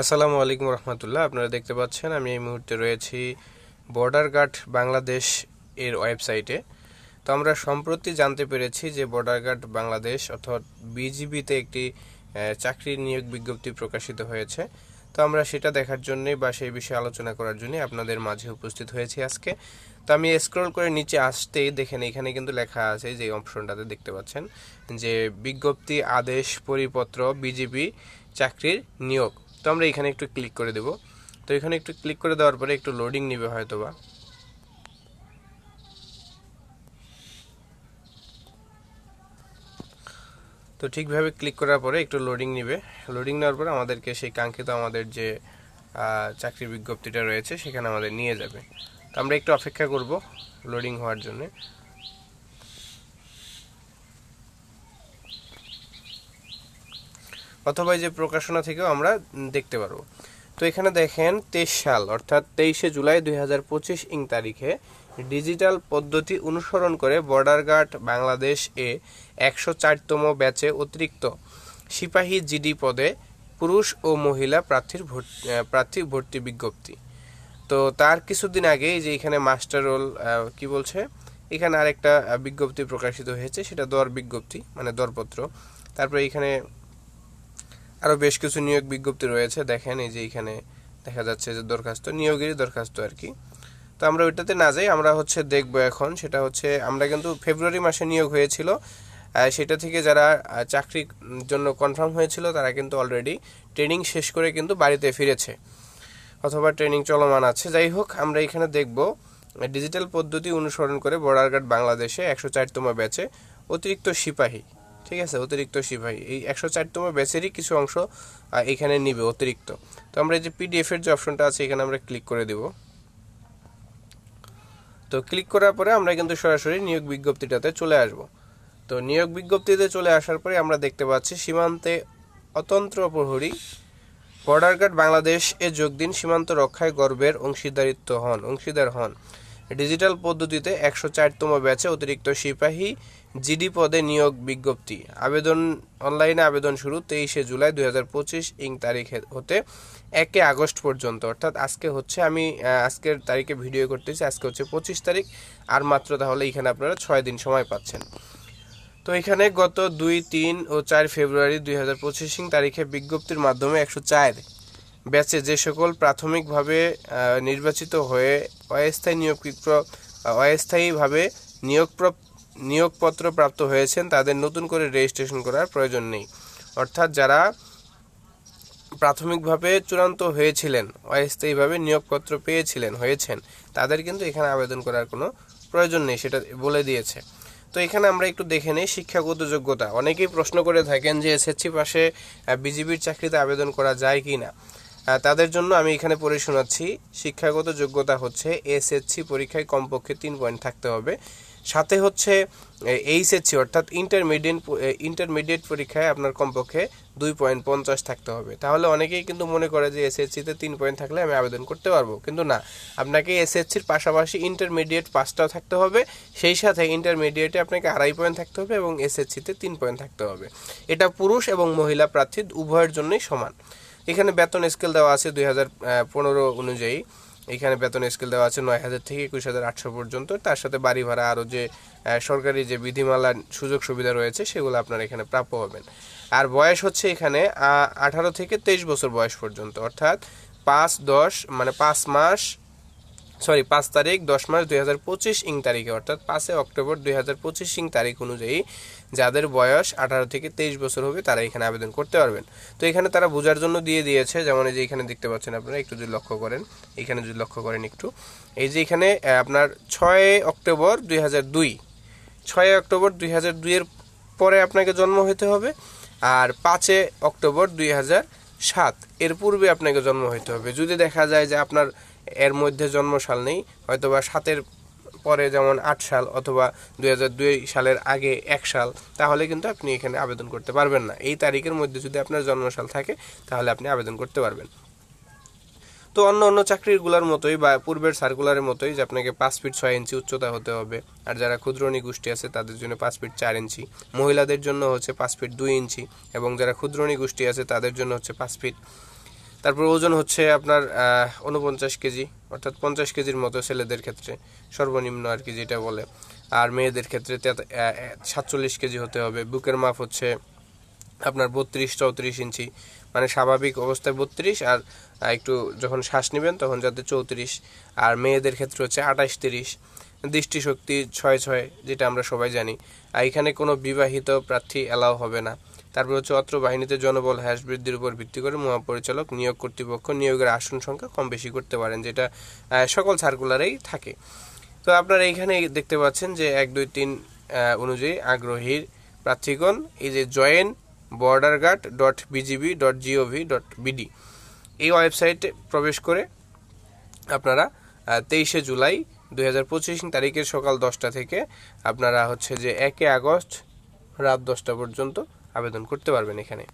আসসালামু আলাইকুম রহমতুল্লাহ। আপনারা দেখতে পাচ্ছেন, আমি এই মুহূর্তে রয়েছি বর্ডার গার্ড বাংলাদেশ এর ওয়েবসাইটে। তো আমরা সম্প্রতি জানতে পেরেছি যে বর্ডার গার্ড বাংলাদেশ অর্থাৎ বিজিবিতে একটি চাকরির নিয়োগ বিজ্ঞপ্তি প্রকাশিত হয়েছে। তো আমরা সেটা দেখার জন্যে বা সেই বিষয়ে আলোচনা করার জন্য আপনাদের মাঝে উপস্থিত হয়েছি আজকে। তো আমি স্ক্রল করে নিচে আসতেই দেখেন, এখানে কিন্তু লেখা আছে যে অপশনটাতে দেখতে পাচ্ছেন যে বিজ্ঞপ্তি, আদেশ, পরিপত্র, বিজিবি চাকরির নিয়োগ। তো আমরা এখানে একটু ক্লিক করে দেব। তো এখানে একটু ক্লিক করে দেওয়ার পরে একটু লোডিং নেবে হয়তো বা তো ঠিকভাবে ক্লিক করার পরে একটু লোডিং নেবে। লোডিং নেওয়ার পরে আমাদেরকে সেই কাঙ্ক্ষিত আমাদের যে চাকরির বিজ্ঞপ্তিটা রয়েছে, সেখানে আমাদের নিয়ে যাবে। তো আমরা একটু অপেক্ষা করব লোডিং হওয়ার জন্যে। অথবা যে প্রকাশনা থেকেও আমরা দেখতে পারব। তো এখানে দেখেন তেইশ সাল, অর্থাৎ তেইশে জুলাই দুই হাজার পঁচিশ ইং তারিখে ডিজিটাল পদ্ধতি অনুসরণ করে বর্ডার গার্ড বাংলাদেশ এ একশো চারতম ব্যাচে অতিরিক্ত সিপাহী জিডি পদে পুরুষ ও মহিলা প্রার্থীর প্রার্থী ভর্তি বিজ্ঞপ্তি। তো তার কিছুদিন আগে যে এখানে মাস্টার রোল কি বলছে? এখানে আরেকটা বিজ্ঞপ্তি প্রকাশিত হয়েছে, সেটা দর বিজ্ঞপ্তি মানে দরপত্র। তারপরে এখানে আরও বেশ কিছু নিয়োগ বিজ্ঞপ্তি রয়েছে। দেখেন, এই যে এখানে দেখা যাচ্ছে যে দরখাস্ত, নিয়োগেরই দরখাস্ত আর কি। তো আমরা ওইটাতে না যাই, আমরা হচ্ছে দেখব এখন। সেটা হচ্ছে, আমরা কিন্তু ফেব্রুয়ারি মাসে নিয়োগ হয়েছিল। সেটা থেকে যারা চাকরির জন্য কনফার্ম হয়েছিল, তারা কিন্তু অলরেডি ট্রেনিং শেষ করে কিন্তু বাড়িতে ফিরেছে। অথবা ট্রেনিং চলমান আছে। যাই হোক, আমরা এখানে দেখব ডিজিটাল পদ্ধতি অনুসরণ করে বর্ডার গার্ড বাংলাদেশে একশো চারতম ব্যাচে অতিরিক্ত সিপাহী। ঠিক আছে, অতিরিক্ত সিপাহী এই একশো চারতম ব্যাচেরই কিছু অংশ এখানে নিবে অতিরিক্ত। তো আমরা এই যে পিডিএফের যে অপশনটা আছে, এখানে আমরা ক্লিক করে দেব। তো ক্লিক করার পরে আমরা কিন্তু সরাসরি নিয়োগ বিজ্ঞপ্তিটাতে চলে আসব। তো নিয়োগ বিজ্ঞপ্তিতে চলে আসার পরে আমরা দেখতে পাচ্ছি, সীমান্তে অতন্ত্র প্রহরী বর্ডার গার্ড বাংলাদেশ এ যোগ দিন, সীমান্ত রক্ষায় গর্বের অংশীদারিত্ব হন, অংশীদার হন। ডিজিটাল পদ্ধতিতে একশো চারতম ব্যাচে অতিরিক্ত সিপাহী জিডি পদে নিয়োগ বিজ্ঞপ্তি। আবেদন, অনলাইনে আবেদন শুরু তেইশে জুলাই দুই হাজার পঁচিশ ইং তারিখে হতে একে আগস্ট পর্যন্ত। অর্থাৎ আজকে হচ্ছে আমি আজকের তারিখে ভিডিও করতেছি আজকে হচ্ছে পঁচিশ তারিখ, আর মাত্র তাহলে এখানে আপনারা ছয় দিন সময় পাচ্ছেন। তো এখানে গত দুই, তিন ও চার ফেব্রুয়ারি দুই হাজার পঁচিশ তারিখে বিজ্ঞপ্তির মাধ্যমে একশো চার ব্যাচে যে সকল প্রাথমিকভাবে নির্বাচিত হয়ে অস্থায়ী নিয়োগ অস্থায়ীভাবে নিয়োগপ্র নিয়োগপত্র প্রাপ্ত হয়েছেন, তাদের নতুন করে রেজিস্ট্রেশন করার প্রয়োজন নেই। অর্থাৎ যারা প্রাথমিকভাবে চূড়ান্ত হয়েছিলেন, অস্থায়ীভাবে নিয়োগপত্র পেয়েছিলেন, হয়েছেন, তাদের কিন্তু এখানে আবেদন করার কোনো প্রয়োজন নেই, সেটা বলে দিয়েছে। তো এখানে আমরা একটু দেখে নিই শিক্ষাগত যোগ্যতা। অনেকেই প্রশ্ন করে থাকেন যে এসএসসি পাশে বিজিবির চাকরিতে আবেদন করা যায় কি না তাদের জন্য আমি এখানে পড়ে শোনাচ্ছি। শিক্ষাগত যোগ্যতা হচ্ছে এসএসসি পরীক্ষায় কমপক্ষে তিন পয়েন্ট থাকতে হবে। সাথে হচ্ছে এইচএসসি অর্থাৎ ইন্টারমিডিয়েট ইন্টারমিডিয়েট পরীক্ষায় আপনার কমপক্ষে দুই পয়েন্ট পঞ্চাশ থাকতে হবে। তাহলে অনেকেই কিন্তু মনে করে যে এসএসসিতে তিন পয়েন্ট থাকলে আমি আবেদন করতে পারব, কিন্তু না। আপনাকে এসএসসির পাশাপাশি ইন্টারমিডিয়েট পাঁচটাও থাকতে হবে। সেই সাথে ইন্টারমিডিয়েটে আপনাকে আড়াই পয়েন্ট থাকতে হবে এবং এসএসসিতে তিন পয়েন্ট থাকতে হবে। এটা পুরুষ এবং মহিলা প্রার্থী উভয়ের জন্যই সমান। এখানে বেতন স্কেল দেওয়া আছে দুই হাজার পনেরো অনুযায়ী। এখানে বেতন স্কেল দেওয়া আছে নয় হাজার থেকে একুশ হাজার আটশো পর্যন্ত। তার সাথে বাড়ি ভাড়া আরও যে সরকারি যে বিধিমালার সুযোগ সুবিধা রয়েছে, সেগুলো আপনারা এখানে প্রাপ্য হবেন। আর বয়স হচ্ছে এখানে আঠারো থেকে তেইশ বছর বয়স পর্যন্ত। অর্থাৎ পাঁচ, দশ মানে পাঁচ মাস সরি, পাঁচ তারিখ, দশ মাস দুই হাজার পঁচিশ ইং তারিখে, অর্থাৎ পাঁচই অক্টোবর দুই হাজার পঁচিশ ইং তারিখ অনুযায়ী যাদের বয়স আঠারো থেকে তেইশ বছর হবে, তারা এখানে আবেদন করতে পারবেন। তো এখানে তারা বোঝার জন্য দিয়ে দিয়েছে, যেমন এই যে এখানে দেখতে পাচ্ছেন আপনারা, একটু যদি লক্ষ্য করেন, এখানে যদি লক্ষ্য করেন একটু, এই যে এখানে আপনার ছয় অক্টোবর দুই হাজার দুই, ছয় অক্টোবর দুই হাজার দুইয়ের পরে আপনাকে জন্ম হতে হবে, আর পাঁচে অক্টোবর দুই হাজার সাত এর পূর্বে আপনাকে জন্ম হতে হবে। যদি দেখা যায় যে আপনার এর মধ্যে জন্মসাল নেই, হয়তোবা সাতের পরে যেমন আট সাল অথবা দুই হাজার দুই সালের আগে এক সাল, তাহলে কিন্তু আপনি এখানে আবেদন করতে পারবেন না। এই তারিখের মধ্যে যদি আপনার জন্মসাল থাকে, তাহলে আপনি আবেদন করতে পারবেন। তো অন্য অন্য চাকরিগুলোর মতোই বা পূর্বের সার্কুলারের মতোই যে আপনাকে পাঁচ ফিট ছয় ইঞ্চি উচ্চতা হতে হবে। আর যারা ক্ষুদ্রণী গোষ্ঠী আছে, তাদের জন্য পাঁচ ফিট চার ইঞ্চি। মহিলাদের জন্য হচ্ছে পাঁচ ফিট দুই ইঞ্চি এবং যারা ক্ষুদ্রণী গোষ্ঠী আছে, তাদের জন্য হচ্ছে পাঁচ ফিট তারপর ওজন হচ্ছে আপনার উনপঞ্চাশ কেজি, অর্থাৎ পঞ্চাশ কেজির মতো ছেলেদের ক্ষেত্রে, সর্বনিম্ন আর কি যেটা বলে। আর মেয়েদের ক্ষেত্রে সাতচল্লিশ কেজি হতে হবে। বুকের মাপ হচ্ছে আপনার বত্রিশ, চৌত্রিশ ইঞ্চি। মানে স্বাভাবিক অবস্থায় বত্রিশ, আর একটু যখন শ্বাস নেবেন তখন যাতে চৌত্রিশ। আর মেয়েদের ক্ষেত্রে হচ্ছে আঠাশ, তিরিশ। দৃষ্টিশক্তি ছয় ছয়, যেটা আমরা সবাই জানি। আর এখানে কোনো বিবাহিত প্রার্থী অ্যালাও হবে না। তারপর হচ্ছে অত্র বাহিনীতে জনবল হ্রাস বৃদ্ধির উপর ভিত্তি করে মহাপরিচালক নিয়োগ কর্তৃপক্ষ নিয়োগের আসন সংখ্যা কম বেশি করতে পারেন, যেটা সকল সার্কুলারেই থাকে। তো আপনারা এইখানে দেখতে পাচ্ছেন যে এক, দুই, তিন অনুযায়ী আগ্রহীর প্রার্থীগণ, এই যে join border guard dot BGB dot gov dot BD, এই ওয়েবসাইটে প্রবেশ করে আপনারা তেইশে জুলাই দুই হাজার পঁচিশ তারিখের সকাল দশটা থেকে আপনারা হচ্ছে যে একে আগস্ট রাত দশটা পর্যন্ত আবেদন করতে পারবেন এখানে।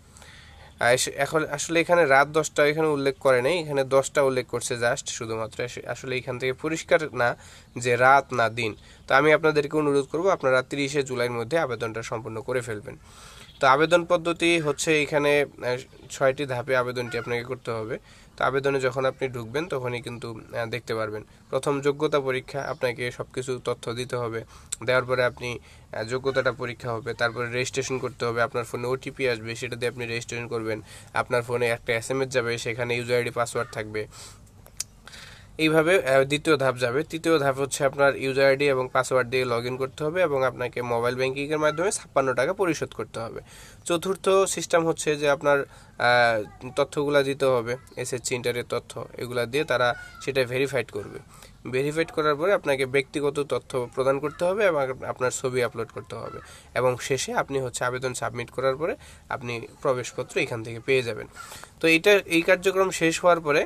এখন আসলে এখানে রাত দশটা এখানে উল্লেখ করে নেই, এখানে দশটা উল্লেখ করছে জাস্ট শুধুমাত্র আসলে এখান থেকে পরিষ্কার না যে রাত না দিন। তো আমি আপনাদেরকে অনুরোধ করব, আপনারা তিরিশে জুলাইয়ের মধ্যে আবেদনটা সম্পূর্ণ করে ফেলবেন। তো আবেদন পদ্ধতি হচ্ছে এখানে ছয়টি ধাপে আবেদনটি আপনাকে করতে হবে। তো আবেদনে যখন আপনি ঢুকবেন, তখনই কিন্তু দেখতে পারবেন। প্রথম যোগ্যতা পরীক্ষা আপনাকে সব কিছু তথ্য দিতে হবে। দেওয়ার পরে আপনি যোগ্যতাটা পরীক্ষা হবে। তারপরে রেজিস্ট্রেশন করতে হবে। আপনার ফোনে ওটিপি আসবে। সেটা দিয়ে আপনি রেজিস্ট্রেশন করবেন। আপনার ফোনে একটা এস এম এস যাবে। সেখানে ইউজার আইডি পাসওয়ার্ড থাকবে। এইভাবে দ্বিতীয় ধাপ যাবে। তৃতীয় ধাপ হচ্ছে আপনার ইউজার আইডি এবং পাসওয়ার্ড দিয়ে লগ করতে হবে এবং আপনাকে মোবাইল ব্যাঙ্কিংয়ের মাধ্যমে ছাপ্পান্ন টাকা পরিশোধ করতে হবে। চতুর্থ সিস্টেম হচ্ছে যে আপনার তথ্যগুলা দিতে হবে এসএসসি ইন্টারের তথ্য, এগুলা দিয়ে তারা সেটা ভেরিফাইড করবে। ভেরিফাইড করার পরে আপনাকে ব্যক্তিগত তথ্য প্রদান করতে হবে এবং আপনার ছবি আপলোড করতে হবে এবং শেষে আপনি হচ্ছে আবেদন সাবমিট করার পরে আপনি প্রবেশপত্র এখান থেকে পেয়ে যাবেন। তো এইটা এই কার্যক্রম শেষ হওয়ার পরে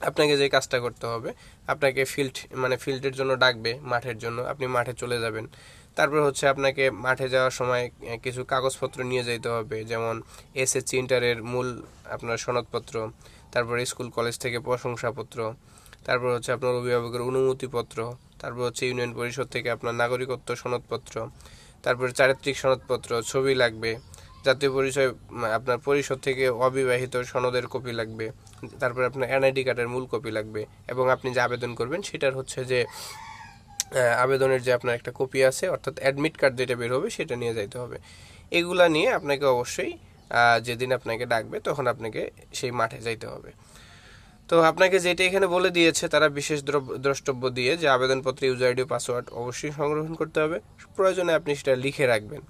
আপনাকে যে কাজটা করতে হবে, আপনাকে ফিল্ড মানে ফিল্ডের জন্য ডাকবে, মাঠের জন্য। আপনি মাঠে চলে যাবেন। তারপর হচ্ছে আপনাকে মাঠে যাওয়ার সময় কিছু কাগজপত্র নিয়ে যেতে হবে। যেমন এসএসসি ইন্টারের মূল আপনার সনদপত্র, তারপর স্কুল, কলেজ থেকে প্রশংসাপত্র, তারপর হচ্ছে আপনার অভিভাবকের অনুমতিপত্র, তারপর হচ্ছে ইউনিয়ন পরিষদ থেকে আপনার নাগরিকত্ব সনদপত্র, তারপর চারিত্রিক সনদপত্র, ছবি লাগবে। জাতীয় পরিচয় আপনার পরিষদ থেকে অবিবাহিত সনদের কপি লাগবে, তারপর আপনার এনআইডি কার্ডের মূল কপি লাগবে, এবং আপনি যে আবেদন করবেন সেটার হচ্ছে যে আবেদনের যে আপনার একটা কপি আছে, অর্থাৎ অ্যাডমিট কার্ড যেটা বের হবে সেটা নিয়ে যাইতে হবে। এগুলা নিয়ে আপনাকে অবশ্যই যেদিন আপনাকে ডাকবে তখন আপনাকে সেই মাঠে যাইতে হবে। তো আপনাকে যেটা এখানে বলে দিয়েছে, তারা বিশেষ দ্রষ্টব্য দিয়ে যে আবেদনপত্রে ইউজার আইডি পাসওয়ার্ড অবশ্যই সংগ্রহণ করতে হবে। প্রয়োজনে আপনি সেটা লিখে রাখবেন।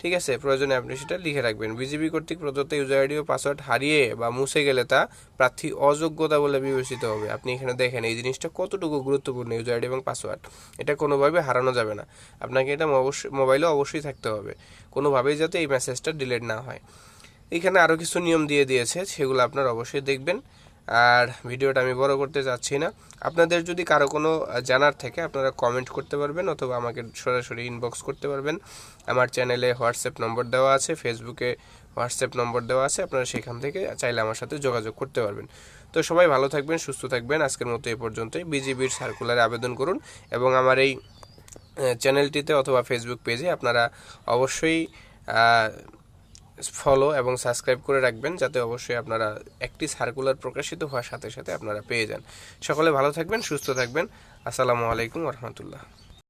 ঠিক আছে, প্রয়োজনে আপনি সেটা লিখে রাখবেন। বিজিবি কর্তৃক প্রদত্ত ইউজার আইডি ও পাসওয়ার্ড হারিয়ে বা মুছে গেলে তা প্রার্থী অযোগ্যতা বলে বিবেচিত হবে। আপনি এখানে দেখেন, এই জিনিসটা কতটুকু গুরুত্বপূর্ণ ইউজার আইডি এবং পাসওয়ার্ড এটা কোনোভাবে হারানো যাবে না। আপনাকে এটা অবশ্যই মোবাইলে অবশ্যই থাকতে হবে। কোনোভাবেই যাতে এই মেসেজটা ডিলিট না হয়। এখানে আরও কিছু নিয়ম দিয়ে দিয়েছে, সেগুলো আপনারা অবশ্যই দেখবেন। আর ভিডিওটা আমি বড় করতে চাচ্ছি না। আপনাদের যদি কারও কোনো জানার থেকে, আপনারা কমেন্ট করতে পারবেন অথবা আমাকে সরাসরি ইনবক্স করতে পারবেন। আমার চ্যানেলে হোয়াটসঅ্যাপ নম্বর দেওয়া আছে ফেসবুকে হোয়াটসঅ্যাপ নম্বর দেওয়া আছে, আপনারা সেখান থেকে চাইলে আমার সাথে যোগাযোগ করতে পারবেন। তো সবাই ভালো থাকবেন, সুস্থ থাকবেন। আজকের মতো এ পর্যন্তই। বিজিবির সার্কুলারে আবেদন করুন এবং আমার এই চ্যানেলটিতে অথবা ফেসবুক পেজে আপনারা অবশ্যই ফলো এবং সাবস্ক্রাইব করে রাখবেন যাতে অবশ্যই আপনারা একটি সার্কুলার প্রকাশিত হওয়ার সাথে সাথে আপনারা পেয়ে যান। সকলে ভালো থাকবেন, সুস্থ থাকবেন। আসসালামু আলাইকুম রহমতুল্লাহ।